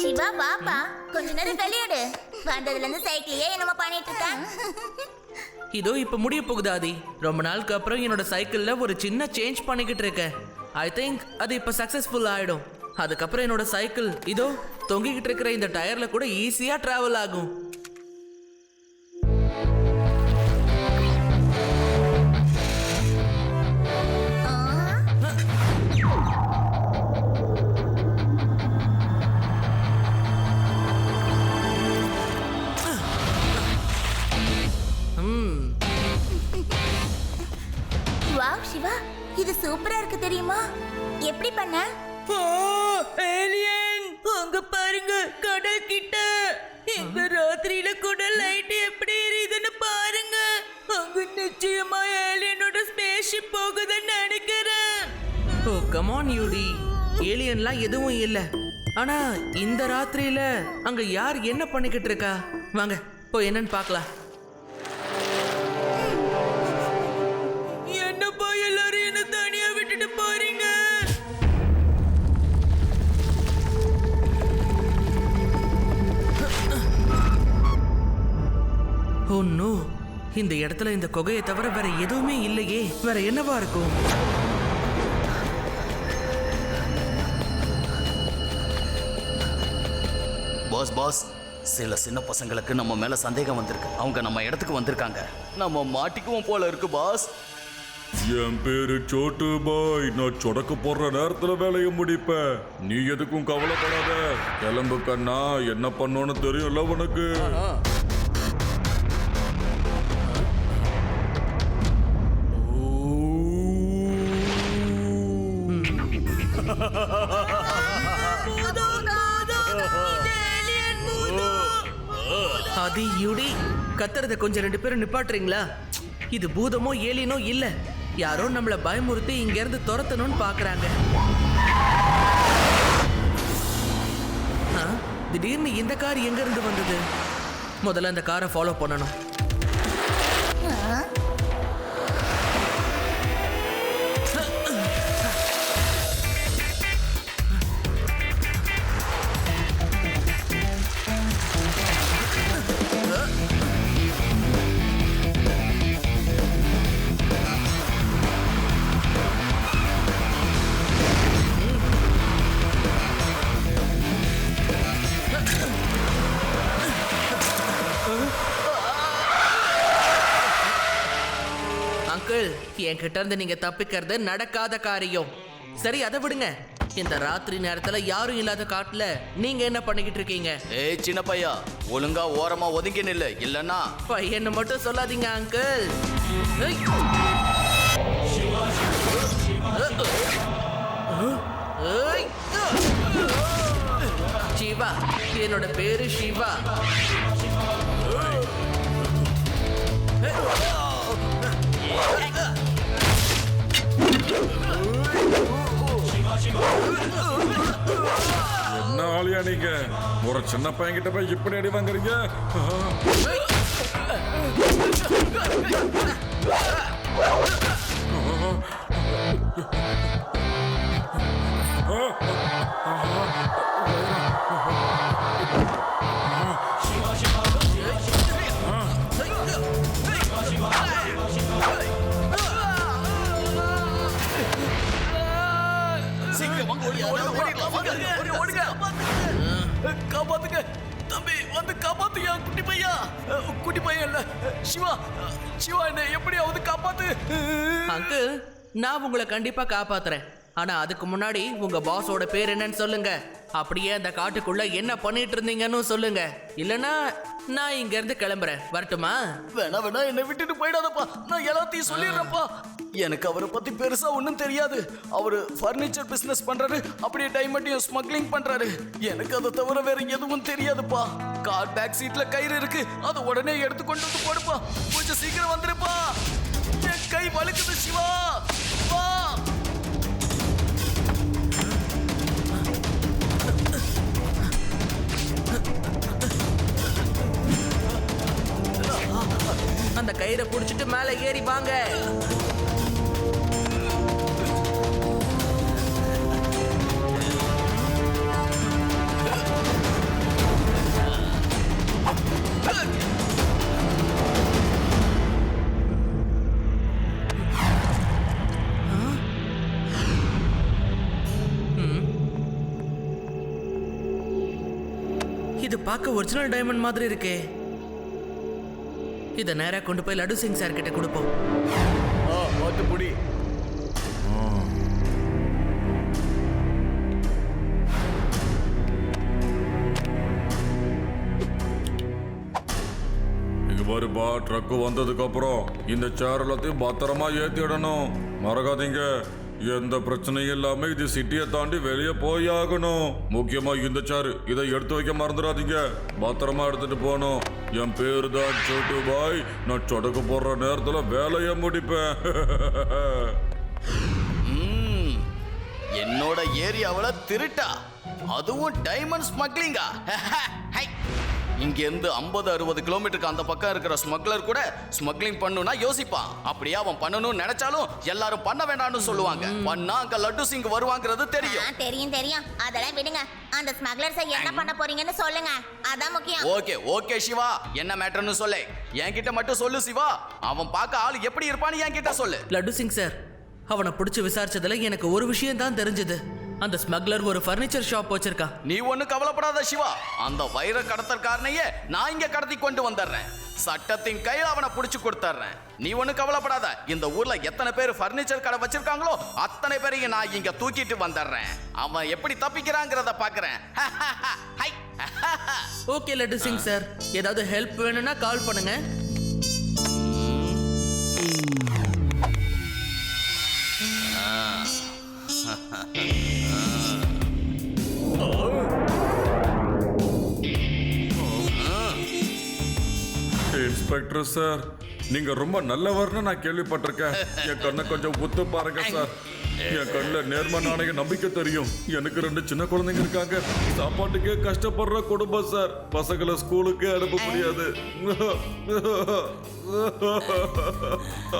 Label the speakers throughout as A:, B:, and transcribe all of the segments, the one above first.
A: சிவா பாப்பா கொஞ்ச நேரம் விளையாடு. வந்ததுல இருந்து சைக்கிளையே என்னமோ பண்ணிட்டு இருக்கேன்
B: இதோ இப்ப முடிய போகுது ஆதி. ரொம்ப நாளுக்கு அப்புறம் என்னோட சைக்கிள்ல ஒரு சின்ன சேஞ்ச் பண்ணிக்கிட்டு இருக்கேன் ஐ திங்க் அது இப்ப சக்சஸ்ஃபுல் ஆயிடும். அதுக்கப்புறம் என்னோட சைக்கிள் இதோ தொங்கிக்கிட்டு இருக்கிற இந்த டயர்ல கூட ஈஸியா டிராவல் ஆகும்.
A: எப்படி பண்ண?
B: ஏலியன் அங்க பாருங்க கடல் கிட்ட. எங்க ராத்திரியில கூட லைட் எப்படி எரியுதுன்னு பாருங்க. அங்க நிச்சயமா ஏலியனோட ஸ்பேஸ்ஷிப் போகுதுன்னு நினைக்கிறேன். ஓ கமான் யூடி ஏலியன்லாம் எதுவும் இல்ல. ஆனா இந்த ராத்திரியில அங்க யார் என்ன பண்ணிக்கிட்டு இருக்கா? வாங்க போய் என்னன்னு பார்க்கலாம். என்னப்பா எல்லாரும் என்ன தனியா விட்டுட்டு போறீங்க? நோ இந்த இடத்துல இந்த குகையை தவிர வேற எதுவுமே இல்லையே. வேற என்னவா இருக்கும்?
C: பாஸ் பாஸ் சில சின்ன பசங்களுக்கு நம்ம மேல சந்தேகம் வந்திருக்கு. அவங்க நம்ம இடத்துக்கு வந்திருக்காங்க. நம்ம மாட்டிக்குவோம் போல இருக்கு பாஸ்
D: என் பேரு சோட்டு பாய். நான் சொடக்கு போடுற நேரத்துல வேலையை முடிப்பேன். நீ எதுக்கும் கவலைப்படாத. கிளம்பு கண்ணா. என்ன பண்ணோன்னு தெரியும்ல உனக்கு?
B: அது யுடி கத்துறத கொஞ்சம் ரெண்டு பேரும் நிப்பாட்டுறீங்களா? இது பூதமோ ஏலினோ இல்ல. யாரோ நம்மள பயமுறுத்தி இங்க இருந்து துரத்தணும்னு பாக்குறாங்க. ஆ, திடீர்னு இந்த கார் எங்க இருந்து வந்தது? முதல்ல அந்த காரை ஃபாலோ பண்ணணும். அங்கிள் என்கிட்ட இருந்து நீங்க தப்பிக்கிறது நடக்காத காரியம். சரி அதை விடுங்க. இந்த ராத்திரி நேரத்துல யாரும் இல்லாத காட்டுல நீங்க என்ன பண்ணிக்கிட்டு இருக்கீங்க?
C: ஏய் சின்ன பையா ஒழுங்கா ஓரமா ஒதுங்கி நில்லு இல்லன்னா?
B: பையனை மட்டும் சொல்லாதீங்க அங்கிள். ஏய். ஏய். சிவா என்னோட பேரு சிவா.
D: என்ன ஆளியா நீங்க ஒரு சின்ன பையன் கிட்ட போய் இப்படி அடி வாங்குறீங்க
C: Oh, காப்பாத்துங்க தம்பி வந்து காப்பாத்துயா குட்டி பையா குட்டி பையன் இல்ல சிவா சிவா என்ன எப்படியாவது காப்பாத்து
B: அங்கிள் நான் உங்களை கண்டிப்பா காப்பாத்துறேன். ஆனா அதுக்கு முன்னாடி உங்க பாஸோட பேர் என்னன்னு சொல்லுங்க. அப்படியே அந்த காட்டுக்குள்ள என்ன பண்ணிட்டு இருந்தீங்கன்னு சொல்லுங்க. இல்லனா நான் இங்க இருந்து கிளம்புறேன். வரட்டுமா?
C: வேணா வேணா என்னை விட்டுட்டு போயிடாதப்பா. நான் எல்லாத்தையும் சொல்லிடுறேன்ப்பா. எனக்கு அவரை பத்தி பெருசா ஒன்றும் தெரியாது. அவரு ஃபர்னிச்சர் பிசினஸ் பண்றாரு அப்படியே டைமண்டையும் ஸ்மக்லிங் பண்றாரு. எனக்கு அதை தவிர வேற எதுவும் தெரியாதுப்பா. கார் பேக் சீட்ல கயிறு இருக்கு. அதை உடனே எடுத்து கொண்டு வந்து போடுப்பா. கொஞ்சம் சீக்கிரம் வந்துருப்பா. என் கை வலுக்குது சிவா. அந்த
B: கயிறை புடிச்சிட்டு மேலே ஏறி வாங்க. இது பார்க்க ஒரிஜினல் டைமண்ட் மாதிரி இருக்கே. இதை நேரா கொண்டு போய் லட்டு சிங் சார் கிட்ட கொடுப்போம்.
C: புடி.
D: பாருப்பா ட்ரக்கு வந்ததுக்கு அப்புறம் இந்த சேர் எல்லாத்தையும் பத்திரமா ஏத்திடணும் மறக்காதீங்க. எந்த பிரச்சனையும் இல்லாம இது சிட்டியை தாண்டி வெளியே போய் ஆகணும். முக்கியமா இந்த சேர் இதை எடுத்து வைக்க மறந்துடாதீங்க. பத்திரமா எடுத்துட்டு போகணும். என் பேரு தான் சோட்டு பாய் நான் சொடக்கு போடுற நேரத்தில் வேலையை முடிப்பேன்.
C: என்னோட ஏரியாவில் திருட்டா. அதுவும் டைமண்ட் ஸ்மக்லிங்கா ஹை. இங்க இருந்து ஐம்பது அறுபது கிலோமீட்டருக்கு அந்த பக்கம் இருக்கிற ஸ்மக்லர் கூட ஸ்மக்லிங் பண்ணுனா யோசிப்பான். அப்படியே அவன் பண்ணணும்னு நினைச்சாலும் எல்லாரும் பண்ண வேண்டாம்னு சொல்லுவாங்க. பண்ணா அங்க லட்டு சிங் வருவாங்கிறது
A: ஆ,
C: தெரியும்
A: தெரியும். தெரியும் அதெல்லாம் விடுங்க. அந்த ஸ்மக்லர்ஸை என்ன பண்ண போறீங்கன்னு சொல்லுங்க. அதான் முக்கியம்.
C: Okay okay Siva. என்ன மேட்டர்னு சொல்லு. என்கிட்ட மட்டும் சொல்லு சிவா. அவன் பார்க்க ஆள் எப்படி இருப்பான்னு என்கிட்ட சொல்லு.
B: லட்டு சிங் சார் அவனை பிடிச்சி விசாரிச்சதுல எனக்கு ஒரு விஷயம் தான் தெரிஞ்சது. அந்த ஸ்மக்லர் ஒரு ஃபர்னிச்சர் ஷாப் வச்சிருக்கான்
C: நீ ஒண்ணு கவலைப்படாத சிவா. அந்த வைர கடத்தற்காரனையே நான் இங்க கடத்தி கொண்டு வந்துடுறேன். சட்டத்தின் கையில் அவனை புடிச்சு கொடுத்துட்றேன். நீ ஒண்ணு கவலைப்படாத. இந்த ஊர்ல எத்தனை பேர் ஃபர்னிச்சர் கடை வச்சிருக்காங்களோ அத்தனை பேரையும் நான் இங்க தூக்கிட்டு வந்துடுறேன். அவன் எப்படி தப்பிக்கிறாங்கிறத பாக்குறேன்.
B: ஓகே லட்டு சிங் சார் ஏதாவது ஹெல்ப் வேணும்னா கால் பண்ணுங்க.
D: இன்ஸ்பெக்டர் சார் நீங்க ரொம்ப நல்லவர்னு நான் கேள்விப்பட்டிருக்கேன். என் கண்ணை கொஞ்சம் ஒத்து பாருங்க சார் என் கண்ணில் நேர்ம நாணய நம்பிக்கை தெரியும். எனக்கு ரெண்டு சின்ன குழந்தைங்க இருக்காங்க. சாப்பாட்டுக்கே கஷ்டப்படுற குடும்பம் சார். பசங்களை ஸ்கூலுக்கு அனுப்ப முடியாது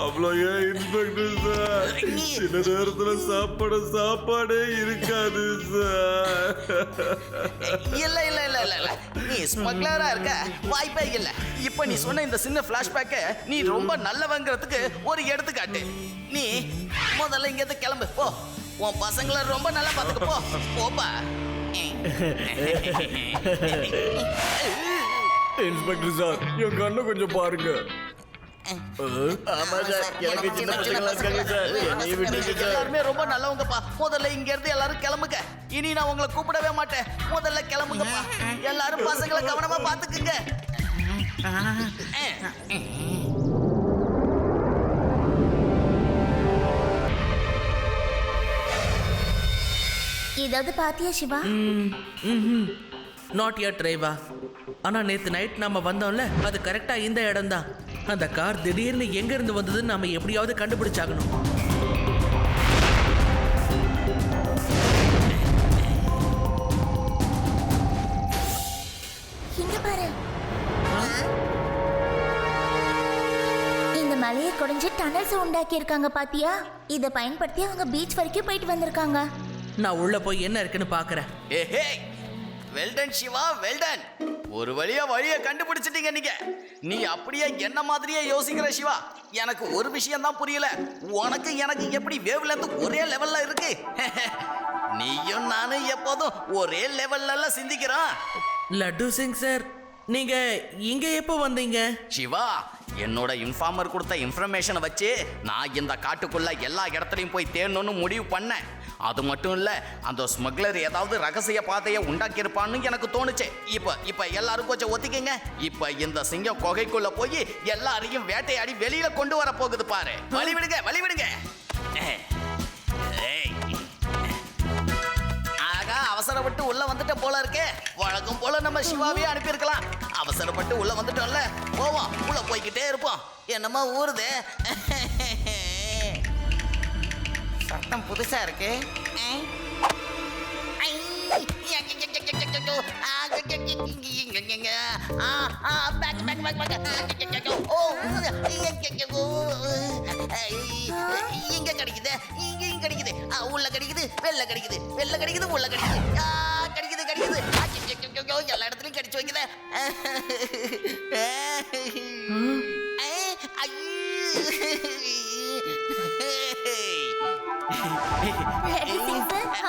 D: அவ்வளோ ஏன் இன்ஸ்பெக்டர் சார்? சில நேரத்தில் சாப்பாடு சாப்பாடே இருக்காது சார்.
C: இல்ல இல்ல இல்ல இல்ல இல்ல. நீ ஸ்மக்லரா இருக்க. வாய்ப்பே இல்ல. இப்போ நீ சொன்ன இந்த சின்ன பிளாஷ்பேக்க நீ ரொம்ப நல்லவங்கிறதுக்கு ஒரு எடுத்துக்காட்டு. நீ முதல்ல இங்க இருந்து கிளம்பு போ. உன் பசங்களை ரொம்ப நல்லா பாத்துக்க போ. போப்பா.
E: இன்ஸ்பெக்டர் சார் என் கண்ணை கொஞ்சம் பாருங்க.
C: ஆமா சார். எனக்கு சின்ன பசங்களா இருக்காங்க சார். என்னைய விட்டுருங்க சார். எல்லாருமே ரொம்ப நல்லவங்கப்பா. முதல்ல இங்க இருந்து எல்லாரும் கிளம்புங்க. இனி நான் உங்களை கூப்பிடவே மாட்டேன். முதல்ல கிளம்புங்கப்பா. எல்லாரும் பசங்களை கவனமா பாத்துக்குங்க
A: ஏதாவது பாத்தியா சிவா?
B: நாட் யட் டிரைவா ஆனா நேத்து நைட் நாம வந்தோம்ல அது கரெக்டா இந்த இடம் தான் அந்த கார் திடீர்னு எங்க இருந்து வந்ததுன்னு நாம எப்படியாவது கண்டுபிடிச்சாகணும்.
A: மலையை குடைஞ்சு டனல்ஸ் உண்டாக்கி இருக்காங்க பாத்தியா? இதை பயன்படுத்தி அவங்க பீச் வரைக்கும் போயிட்டு வந்திருக்காங்க.
B: நான் உள்ள போய் என்ன இருக்குன்னு பாக்குறேன்.
C: ஏஹே வெல்டன் சிவா வெல்டன் ஒரு வழியா வழிய கண்டுபிடிச்சிட்டீங்க நீங்க. நீ அப்படியே என்ன மாதிரியே யோசிக்கிற சிவா? எனக்கு ஒரு விஷயம் தான் புரியல. உனக்கு எனக்கு எப்படி வேவ்ல இருந்து ஒரே லெவல்ல இருக்கு? நீயும் நானும் எப்போதும் ஒரே லெவல்ல சிந்திக்கிறோம்.
B: லட்டு சிங் சார் நீங்க இங்க எப்போ வந்தீங்க?
C: சிவா என்னோட இன்ஃபார்மர் கொடுத்த இன்ஃபர்மேஷனை வச்சு நான் இந்த காட்டுக்குள்ள எல்லா இடத்துலையும் போய் தேடணும்னு முடிவு பண்ணேன். அது மட்டும் இல்ல அந்த ஸ்மக்லர் ஏதாவது ரகசிய பாதையை உண்டாக்கியிருப்பான்னு எனக்கு தோணுச்சு. இப்ப இப்ப எல்லாரும் கொஞ்சம் ஒத்திக்கங்க. இப்ப இந்த சிங்கம் கொகைக்குள்ள போய் எல்லாரையும் வேட்டையாடி வெளியில கொண்டு வர போகுது பாரு. வழி விடுங்க விடுங்க. ஆகா அவசரப்பட்டு உள்ள வந்துட்ட போல இருக்கே. வழக்கம் போல நம்ம சிவாவே அனுப்பியிருக்கலாம். அவசரப்பட்டு உள்ள வந்துட்டோம்ல. போவோம் உள்ள போய்கிட்டே இருப்போம். என்னமா ஊறுது சத்தம் புதுசா இருக்கு ஐ. ஐ. இங்க ஆ,
F: பேக் பேக் பேக் பேக் ஓ இங்க கிடைக்குது இங்கேயும் கிடைக்குது ஆ, உள்ள கிடைக்குது வெள்ள கிடைக்குது வெள்ள கிடைக்குது உள்ள கிடைக்குது ஆ, கிடைக்குது கிடைக்குது ஐயையையையோ, எல்லா இடத்துலயும் கிடைச்சு வைக்குது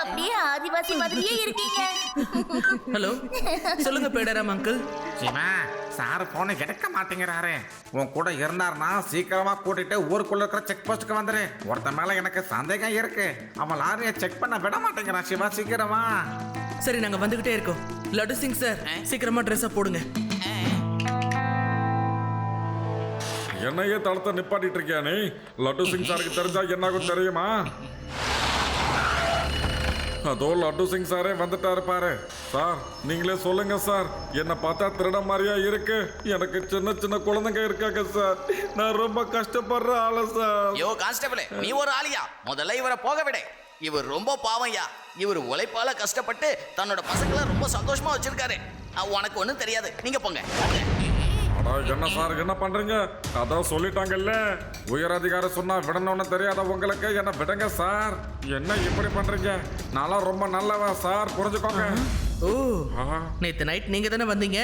A: அப்படியே ஆதிவாசி மாதிரியே இருக்கீங்க.
B: ஹலோ சொல்லுங்க பேடராம் அங்கிள்
G: சிவா சார் போனை எடுக்க மாட்டேங்கிறாரு. உன் கூட இருந்தாருன்னா சீக்கிரமா கூட்டிட்டு ஊருக்குள்ள இருக்கிற செக் போஸ்ட்டுக்கு வந்துரு. ஒருத்த மேல எனக்கு சந்தேகம் இருக்கு. அவன் லாரியை செக் பண்ண விட மாட்டேங்கிறான் சிவா சீக்கிரமா.
B: சரி நாங்க வந்துகிட்டே இருக்கோம். லட்டு சிங் சார் சீக்கிரமா ட்ரெஸ்ஸை போடுங்க.
D: என்னையே தளத்தை நிப்பாட்டிட்டு இருக்கியா நீ? லட்டு சிங் சாருக்கு தெரிஞ்சா என்னாகும் தெரியுமா? அதோ லட்டு சிங் சாரே வந்துட்டாரு பாரு. சார் நீங்களே சொல்லுங்க சார். என்ன பார்த்தா திருட மாதிரியா இருக்கு. எனக்கு சின்ன சின்ன குழந்தைங்க இருக்காங்க சார். நான் ரொம்ப கஷ்டப்படுற ஆளு சார்.
C: யோ கான்ஸ்டபிளே நீ ஒரு ஆளியா? முதல்ல இவரை போக விட. இவர் ரொம்ப பாவம்யா இவர் உழைப்பால கஷ்டப்பட்டு தன்னோட பசங்களை ரொம்ப சந்தோஷமா வச்சிருக்காரு. உனக்கு ஒன்றும் தெரியாது. நீங்க போங்க.
D: அடா என்ன சார் என்ன பண்றீங்க? அதான் சொல்லிட்டாங்கல்ல. உயர் அதிகாரி சொன்னா விடணும்னு தெரியாத உங்களுக்கு என்ன விடுங்க சார். என்ன இப்படி பண்றீங்க? நான்லாம் ரொம்ப நல்லவன் சார் புரிஞ்சுக்கோங்க.
B: ஓ
D: ஆஹா.
B: நேத்து நைட் நீங்க தானே வந்தீங்க?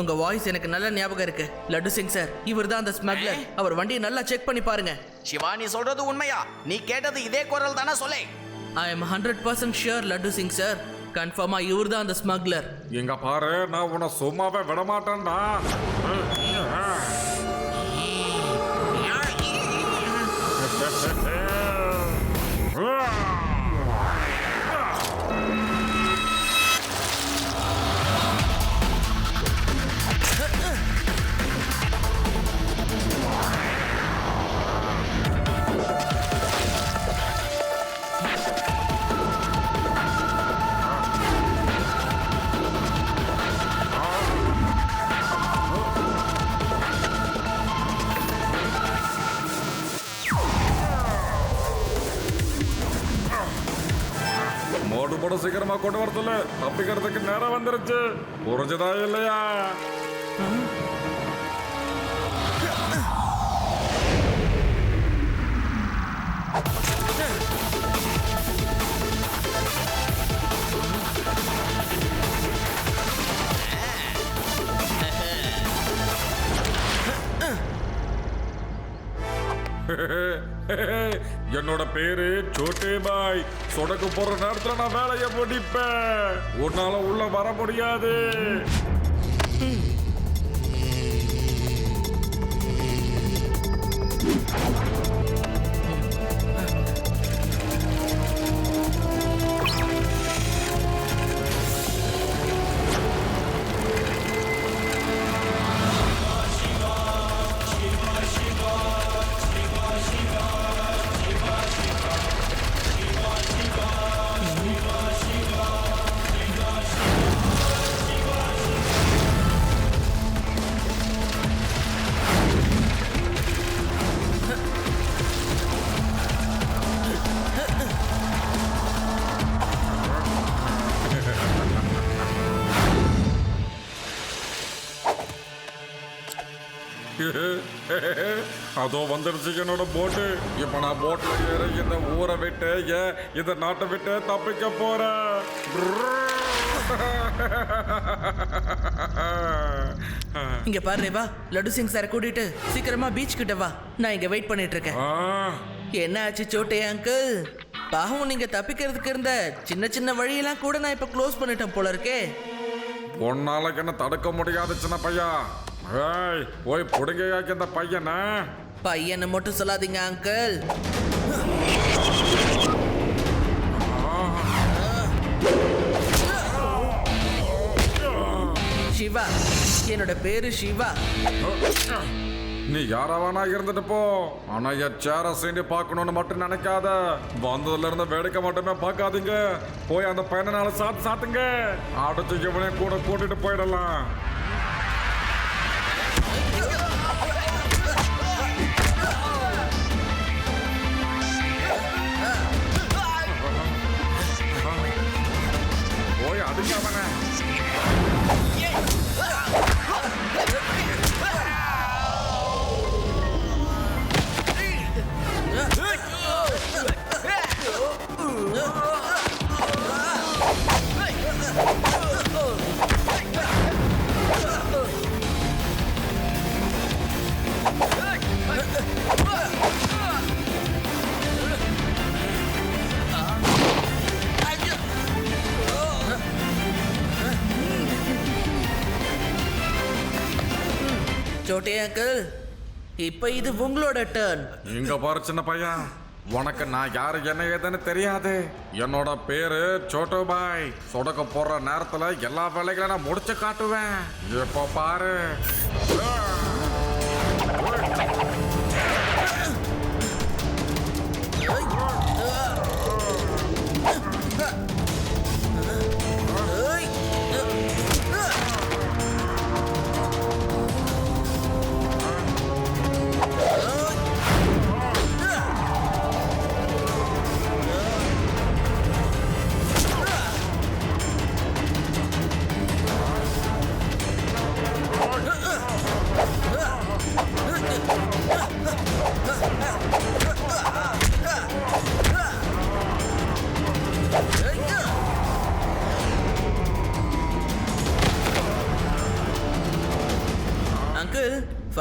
B: உங்க வாய்ஸ் எனக்கு நல்ல ஞாபகம் இருக்கு. லட்டு சிங் சார் இவர் தான் அந்த ஸ்மக்லர் அவர் வண்டியை நல்லா செக் பண்ணி பாருங்க.
C: சிவா நீ சொல்றது உண்மையா? நீ கேட்டது இதே குரல் தானே சொல்லே.
B: I am hundred percent sure Laddu Singh sir. கன்ஃபார்மா இவர் தான் அந்த ஸ்மக்லர்
D: இங்க பாரு நான் உன்னை சும்மாவே விட மாட்டேன்டா மோடு போட சீக்கிரமா கொண்டு வரதுல தப்பிக்கிறதுக்கு நேரம் வந்துருச்சு புரிஞ்சதா இல்லையா என்னோட பேரு சோட்டே பாய் சொடக்கு போற நேரத்துல நான் வேலையை முடிப்பேன். உன்னால உள்ள வர முடியாது. அதோ வந்துருச்சு என்னோட போட்டு இப்ப நான் போட்ல ஏறி இந்த ஊரை விட்டு ஏன் இந்த நாட்டை விட்டு தப்பிக்க போறேன்.
B: இங்க பாரு வா லட்டு சிங் சார் கூட்டிட்டு சீக்கிரமா பீச் கிட்ட வா. நான் இங்க வெயிட் பண்ணிட்டு இருக்கேன். என்ன ஆச்சு சோட்டே அங்கிள் பாவம் நீங்க தப்பிக்கிறதுக்கு இருந்த சின்ன சின்ன வழியெல்லாம் கூட நான் இப்ப க்ளோஸ் பண்ணிட்டேன் போல இருக்கே.
D: உன்னால என்ன தடுக்க முடியாது சின்ன பையா ஏய் போய் புடுங்கையாக்கி இந்த பையனை.
B: பையனை மட்டும் சொல்லாதீங்க அங்கிள் சிவா என்னோட பேரு சிவா.
D: நீ யாராவானா இருந்துட்டு போ. ஆனா என் சேர சீண்டி பார்க்கணும்னு மட்டும் நினைக்காத. வந்ததுல இருந்து வேடிக்கை மட்டுமே பார்க்காதீங்க. போய் அந்த பையனால சாத்து சாத்துங்க. அடுத்து இவனையும் கூட கூட்டிட்டு போயிடலாம்.
B: சோட்டே அங்கிள் இப்போ இது உங்களோட டர்ன்
D: இங்க பாரு சின்ன பையன். உனக்கு நான் யாரு என்ன ஏதுன்னு தெரியாது. என்னோட பேரு சோட்டோ பாய் சொடக்க போடுற நேரத்துல எல்லா வேலைகளையும் நான் முடிச்சு காட்டுவேன். இப்போ பாரு.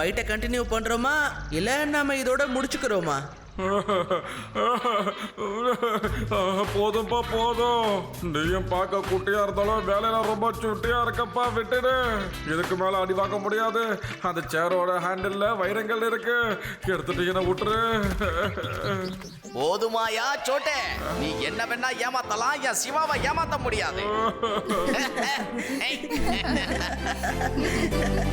B: ஃபைட்டை கண்டினியூ பண்றோமா? இல்ல நாம இதோட முடிச்சுக்கிறோமா?
D: போதும்பா போதும். நீயும் பார்க்க குட்டியா இருந்தாலும் வேலையில ரொம்ப சுட்டியா இருக்கப்பா விட்டுடு. இதுக்கு மேல அடி வாங்க முடியாது. அந்த சேரோட ஹேண்டில்ல வைரங்கள் இருக்கு. எடுத்துட்டீங்கன்னா விட்டுரு.
C: போதுமாயா சோட்டே. நீ என்ன வேணா ஏமாத்தலாம் என் சிவாவை ஏமாத்த முடியாது.